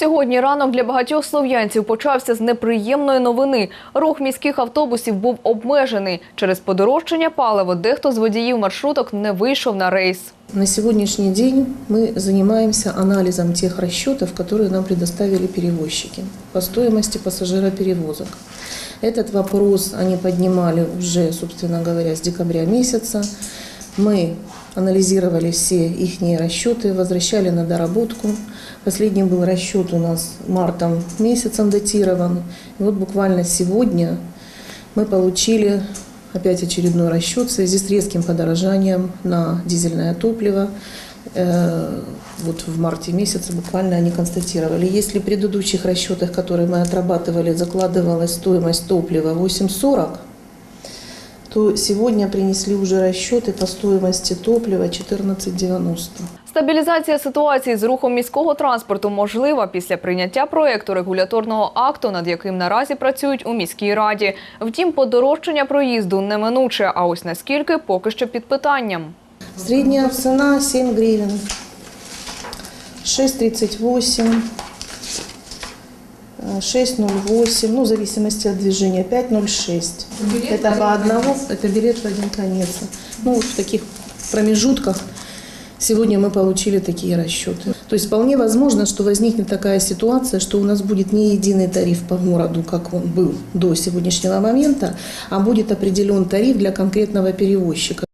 Сьогодні ранок для багатьох слов'янців почався з неприємної новини. Рух міських автобусів був обмежений. Через подорожчання палива дехто з водіїв маршруток не вийшов на рейс. На сегодняшний день мы занимаемся анализом тех расчетов, которые нам предоставили перевозчики по стоимости пассажироперевозок. Этот вопрос они поднимали уже, собственно говоря, с декабря месяца. Мы анализировали все их расчеты, возвращали на доработку. Последний был расчет у нас мартом месяцем датирован. И вот буквально сегодня мы получили опять очередной расчет в связи с резким подорожанием на дизельное топливо. Э, Вот в марте месяце буквально они констатировали, если в предыдущих расчетах, которые мы отрабатывали, закладывалась стоимость топлива 8,40, то сегодня принесли уже расчеты по стоимости топлива 14,90. Стабілізація ситуації з рухом міського транспорту можлива після прийняття проєкту регуляторного акту, над яким наразі працюють у міській раді. Втім, подорожчання проїзду неминуче, а ось наскільки поки що під питанням. Средняя цена 7 гривен. 6,38. Э, 6,08, ну, в зависимости от движения, 5,06. Это по одному, это билет в один конец. Ну, вот в таких промежутках сегодня мы получили такие расчеты. То есть вполне возможно, что возникнет такая ситуация, что у нас будет не единый тариф по городу, как он был до сегодняшнего момента, а будет определен тариф для конкретного перевозчика.